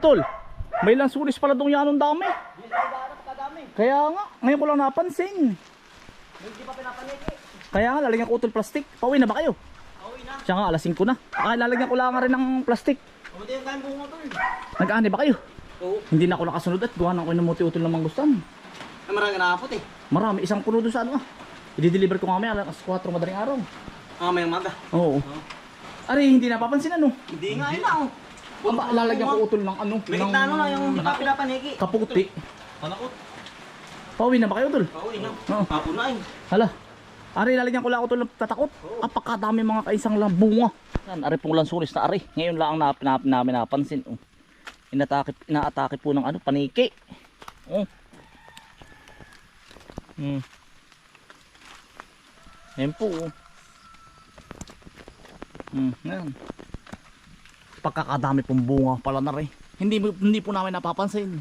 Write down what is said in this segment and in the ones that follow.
Tol, may lansunis pala doon yan ang dami. Kaya nga, ngayon ko lang napansin. Hindi pa pinapaniki. Kaya nga, lalagyan ko utol plastic. Pauwi na ba kayo? Pauwi na. Siya nga, alas 5 na. Ah, lalagyan ko lang nga rin ng plastic. Hindi yung kain bunga tol. Nag-ani ba kayo? Oo. Hindi na ako nakasunod at gawa ng ko namuti utol ng mangustan. Ay marami nakapot eh. Marami, isang puno doon sa ano ah. I-deliver ko nga may alas 4 madaling araw. Ah, may maga. Oo. Oo. Ari, hindi napapansin ano. Hindi nga yun na oh. Aba, lalagyan ko utol ng ano. May ng ano na yung hindi pa pinapaniki. Kaputi. Panakot. Pauwi na ba kayo tol? Pauwi na. Oo. Papo na eh. Hala. Ari, lalagyan ko lang utol ng tatakot. Apakadami mga kaisang lang bunga. Yan, ari pong lansunis na ari. Ngayon lang ang nap, nap, namin napansin. Oh. Inatake, inaatake po ng ano, paniki. Oh. Hmm. Yan po. Oh. Hmm, yan. Pagkakadami pong bunga pala na rin. Hindi, hindi po namin napapansin.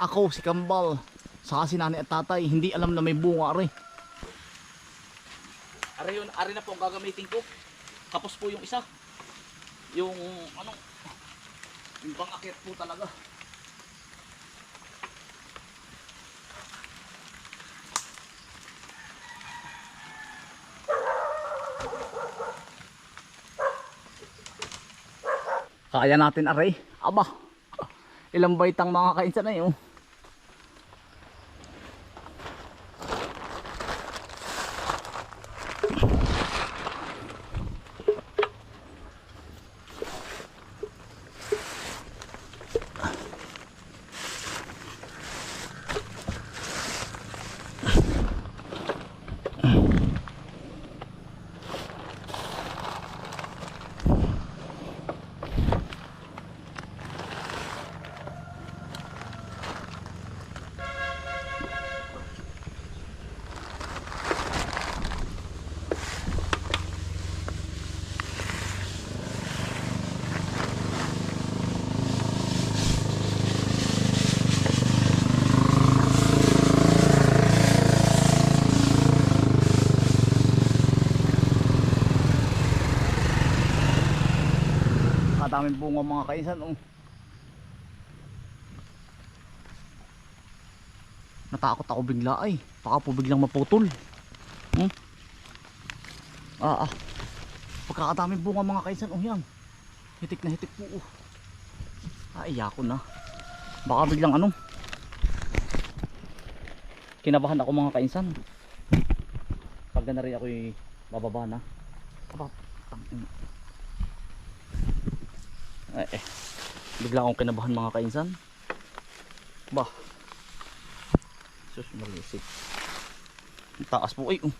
Ako, si Kambal, saka si nanay at tatay, hindi alam na may bunga rin. Ari yun, ari na po ang gagamitin ko. Tapos po yung isa. Yung ano, yung pang-akit po talaga. Kaya natin aray. Aba. Ilang baitang mga kainsan na yun. Kadaming bunga mga kainsan. Oh. Natakot ako bigla ay. Baka po biglang maputol. Hmm? Ah ah. Pagkakadaming bunga mga kainsan. Oh yan. Hitik na hitik po. Oh. Ah, iya ko na. Baka biglang ano. Kinabahan ako mga kainsan. Pag na rin ako'y bababa na. Aba, tangina. Eh, eh. Bigla akong kinabahan mga kainsan. Bah. Sus, malisik. Taas po. Ay, um.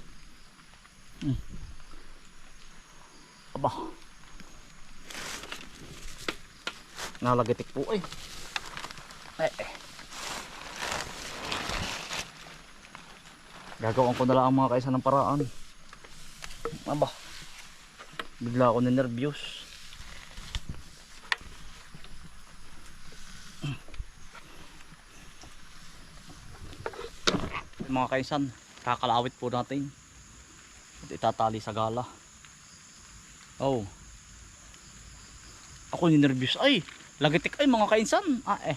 Hmm. Aba. Nalagitik po ay. Eh, eh. Gagawin ko na lang ang mga kaisa ng paraan. Aba. Bigla ako na nervyos. Mga kaisan kakalawit po natin. At itatali sa gala. Oh. Ako ninervyos. Ay lagitik. Ay mga kainsan ah eh.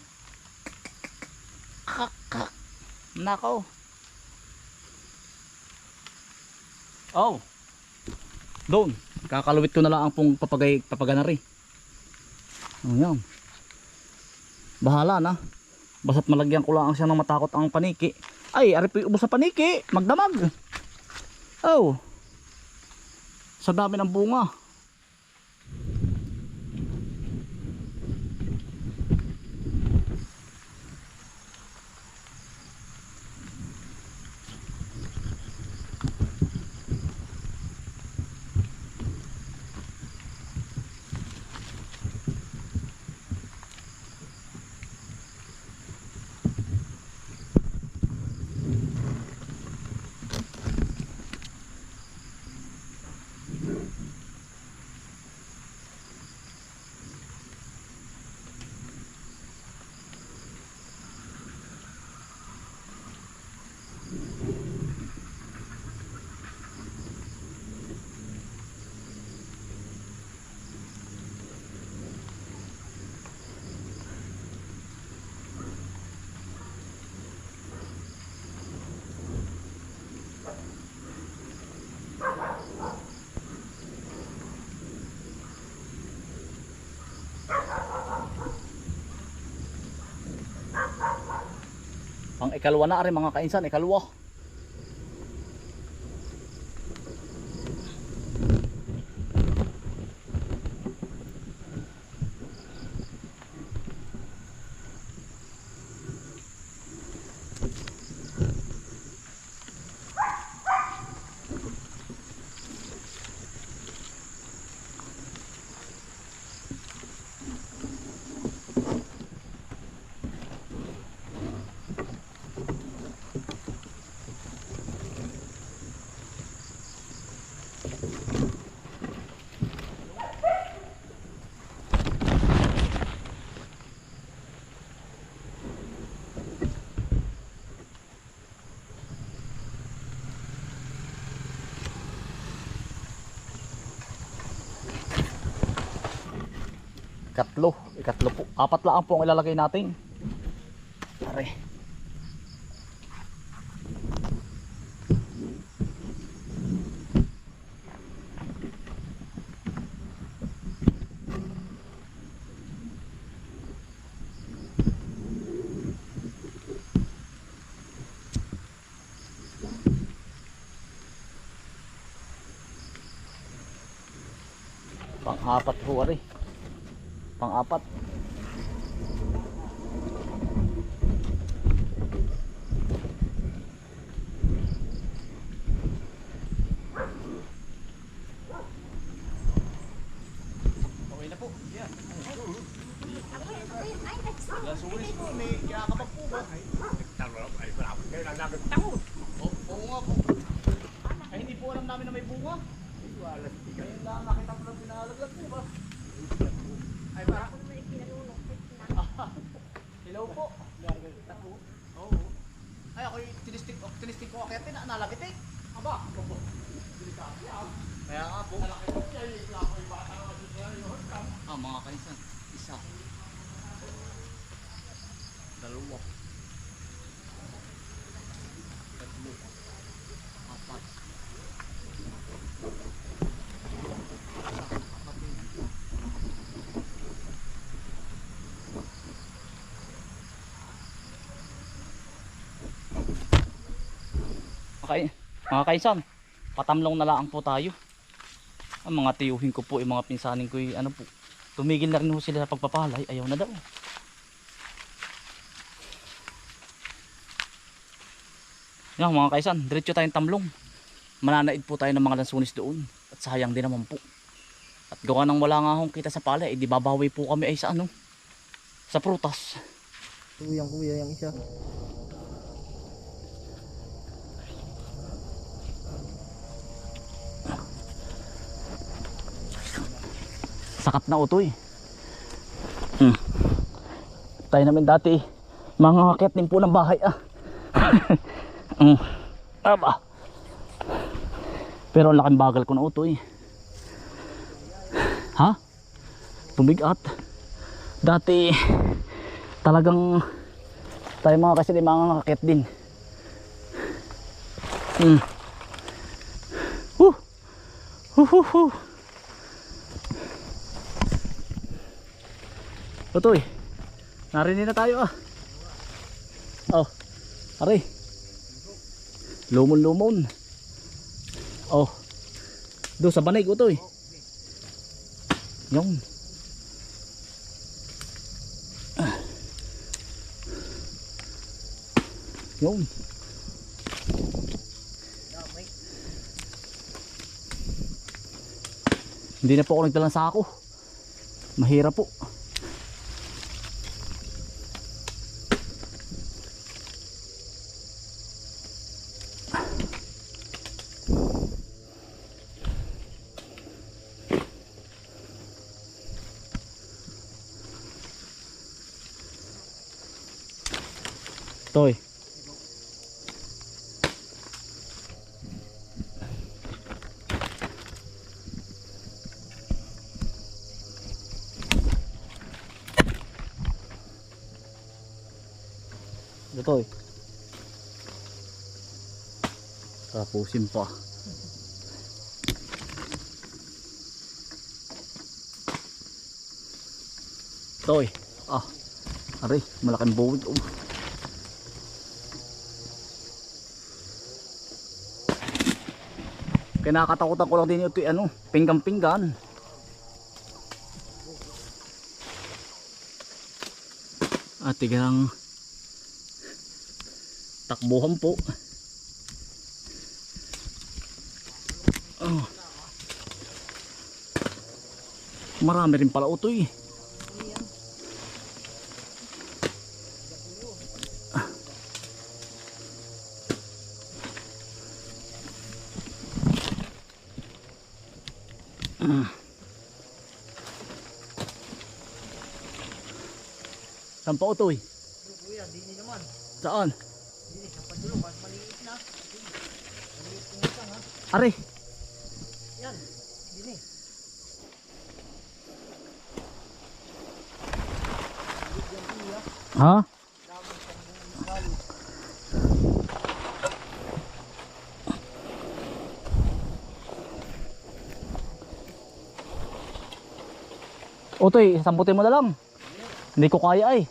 Kak kak. Nakaw. Oh. Doon. Kakalawit ko na lang ang pong papagay papaganari ayan bahala na basta't malagyan ko lang siya ng matakot ang paniki ay, ari po ubos sa paniki. Magdamag. Oh. Sa dami ng bunga. Ikalwa na rin mga kainsan, ikalwa. Ikatlo, ikatlo po. Apat lang po ang ilalagay natin. Pare. Pang-apat po, ari. Pang-apat. Okay na po. Yeah. Oo nga po. Ay hindi po alam namin na may bunga. Ngayon lang nakita ko lang pinalaglag po ba? Ay para. Hello po. Oo. Ay ako yung tinistik, tinistik ko akyatin na nalapit eh. Aba. Kaya nga po. Ah, mga kaisan. Isa. Dalawa. Tatlo. Apat. Okay, mga kaisan, patamlong na lang po tayo. Ang mga tiyuhin ko po, yung mga pinsanin ko, ano po, tumigil na rin po sila sa pagpapalay, ayaw na daw. Yan mga kaisan, diretso tayong tamlong. Mananaid po tayo ng mga lansunis doon. At sayang din naman po. At gawa nang wala nga akong kita sa palay, eh, di babawi po kami ay sa ano, sa prutas. Tuyang kuya yung isa. Sakat na utoy. Hmm. Tayo namin dati, mga akit din po ng bahay ah. hmm. Aba. Pero ang laking bagal ko na utoy. Ha? Pumigat. Dati, talagang tayo mga kasi mga akit din. Hmm. Huh. Huh, huh, huh. Tutoy. Narinig na tayo ah. Oh. Aray. Lumon-lumon. Oh. Do sa banig utoy. Yung. Yung. Hindi na po ako nagdalang sako. Mahirap po. to eh. Tapusin pa. Toy. Ah. Aray, malaking bowed. Oh. Kinakatakutan ko lang din ito ano, pinggan-pinggan. At tigang takbuhan po. Oh. Marami rin pala utoy. Saan pa utoy? Saan? Are, Yan, dini. ha? Utoy, sambutin mo na lang. Hindi ko kaya ay.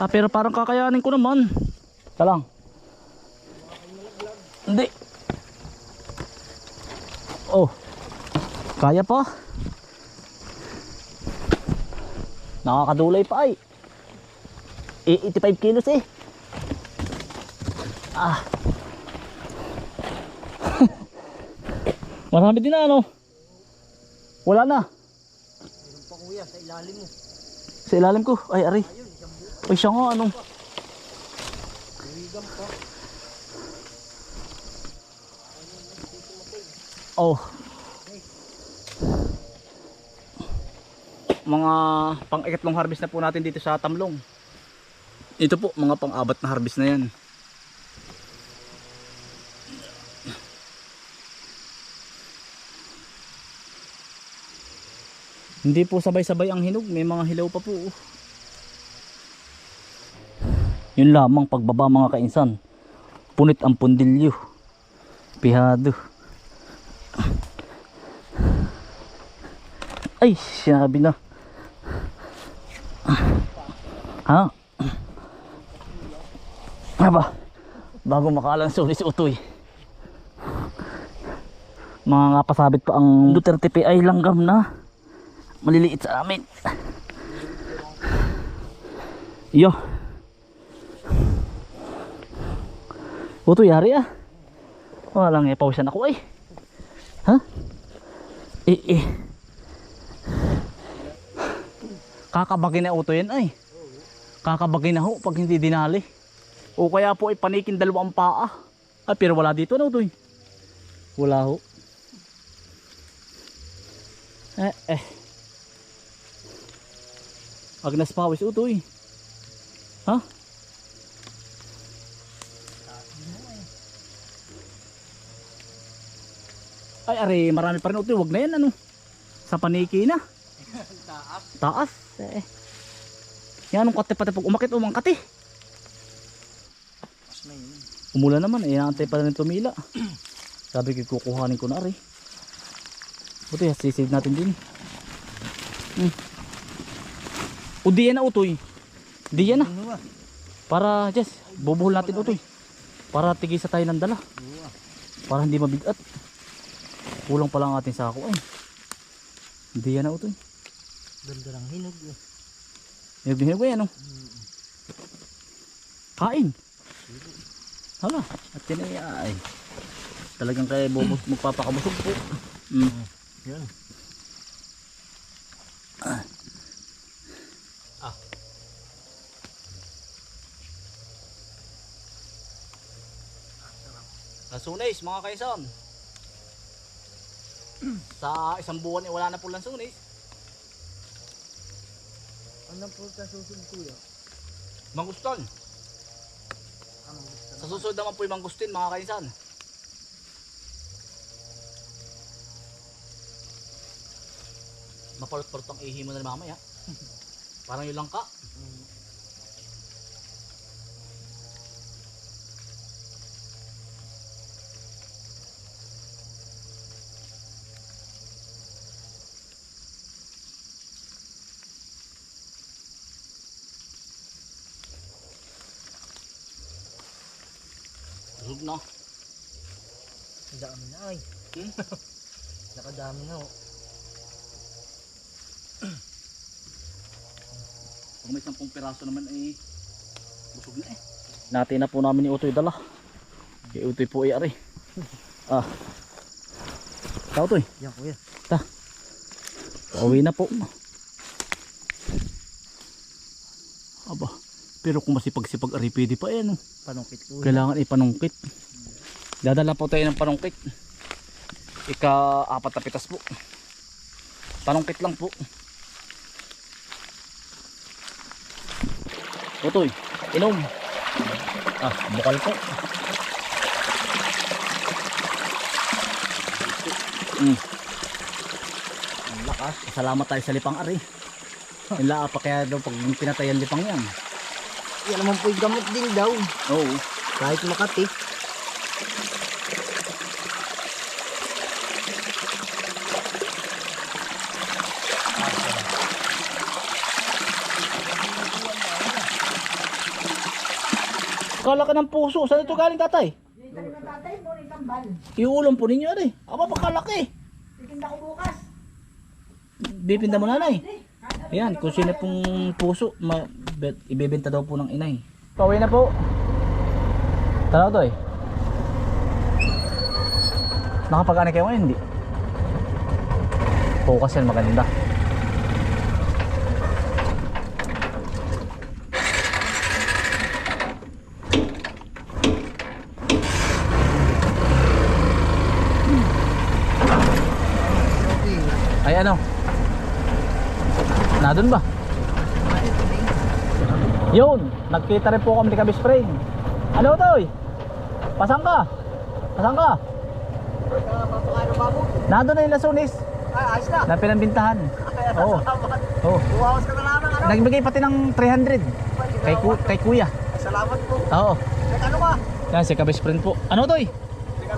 Ah, pero parang kakayanin ko naman. Ito lang. Hindi. Oh. Kaya pa. Nakakadulay pa ay. Eh, 85 kilos eh. Ah. Marami din na ano. Wala na. Meron pa kuya, sa ilalim mo. Sa ilalim ko. Ay, ari. Ayun. Ay, siya nga ano. Buwigan pa. Oh. Mga pang-ikatlong harvest na po natin dito sa Tamlong. Ito po, mga pang-abat na harvest na yan. Hindi po sabay-sabay ang hinog, may mga hilaw pa po. oh. Yun lamang pagbaba mga kainsan. Punit ang pundilyo. Pihado. Ay, sinabi na. Ha? Aba, bago makalang suli si Utoy. Mga nga pasabit pa ang Duterte PI langgam na. Maliliit sa amin. Yo. Utoy, yari ah. Walang ipawisan ako eh. Ha? Eh, eh. Kakabagay na uto yan ay. Kakabagay na ho pag hindi dinali. O kaya po ay panikin dalawang paa. Ay pero wala dito na utoy. Wala ho. Eh eh. Agnas pawis utoy. Ha? Ay are marami pa rin utoy. Wag na yan ano. Sa paniki na. Taas. Taas. Eh. Yan anong kate pati pag umakit umangkati. Mas na yun. Umula naman eh naantay pa rin tumila. Sabi ko kukuhanin ko na rin. Buti sisave natin din. Hmm. O di yan na utoy. Di yan na. Para just bubuhol natin utoy. Para tigisa tayo ng dala. Para hindi mabigat. Kulang pa lang ang ating sako eh. Hindi yan na utoy. Ganda ng hinog. eh. Hinag-hinag ko yan oh. Kain. Hala, at yan ay, ay. Talagang kaya bubus, magpapakabusog po. Mm. Yan. Lansunis, mga kaisan. Sa isang buwan eh, wala na po lansunis. Anong po sa susunod kuya? Manguston. Ang gusto Sa susunod naman po yung mangustin, mga kaisan. Mapalot-palot ang ihi mo na mamaya. Parang yung langka. Na. Ang dami na ay. Nakadami na oh. Kung may 10 piraso naman eh, busog na eh. Natin na po namin yung utoy dala. Yung utoy po ay ari. Ah. Tao to eh. Yan kuya. Pauwi na po. Aba. Pero kung masipag-sipag ari pwede pa eh no. Panungkit kuya. Kailangan ipanungkit. Dadala po tayo ng panungkit. Ika apat na pitas po. Panungkit lang po. Utoy, inom. Ah, bukal po. Mm. Ang lakas. Salamat tayo sa lipang ari. Yung laa pa kaya daw pag pinatay ang lipang yan. Yan naman po'y gamot din daw. Oo. Kahit makati. Kala ka ng puso. Saan ito galing tatay? Iulam po ninyo ari. Aba pakalaki. Titinda ko bukas. Bibinda mo nanay. Ayan, kung sino pong puso, ma ibebenta daw po ng inay. Pauwi na po. Tara to eh. Nakapag-ano kayo ngayon? Hindi. Focus yan, maganda. Ay ano? Nadun ba? Yun, nagkita rin po kami ni Kabis Spring. Ano to? eh? Pasang ka? Pasang ka? Nadun na yung lasunis Ay, ayos na. na pinambintahan. Ay, Oo. Oh. Buwawas ka na ng ano. Nagbigay pati ng 300 kay, ku kay kuya. Salamat po. Oo. Teka, ano ka? Yan si Kabis Spring po. Ano to? eh?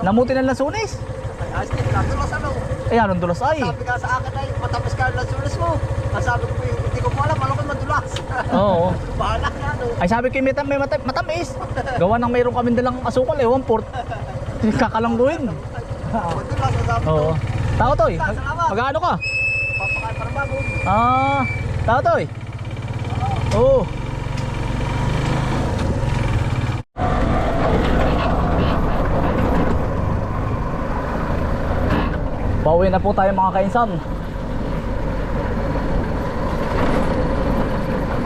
Namuti ng lasunis. Ay, ayos din. Natulas ano. Ay, anong dulas ay? Sabi ka sa akin ay matapos ka ang lasulas mo. Ang sabi ko, hindi ko po alam, ano kung madulas. Oo. Bahala ka, ano. Ay sabi ko may, may matam matamis. Gawa ng mayroon kami dalang asukal eh, 1 port. Kakalangguin. Madulas, ang sabi ko. Oo. Tao to eh. Mag-ano ka? Papakain para bago. Ah, tao to eh. Oo. Pauwi na po tayo mga kainsan.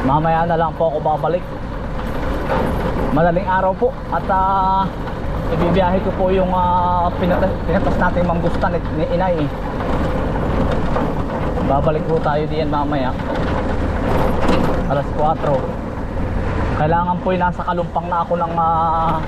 Mamaya na lang po ako babalik. Madaling araw po at ah, ibibiyahe ko po yung uh, pinatas, pinatas natin manggusta ni, ni inay. Babalik po tayo diyan mamaya. Alas 4. Kailangan po yung nasa kalumpang na ako ng ah,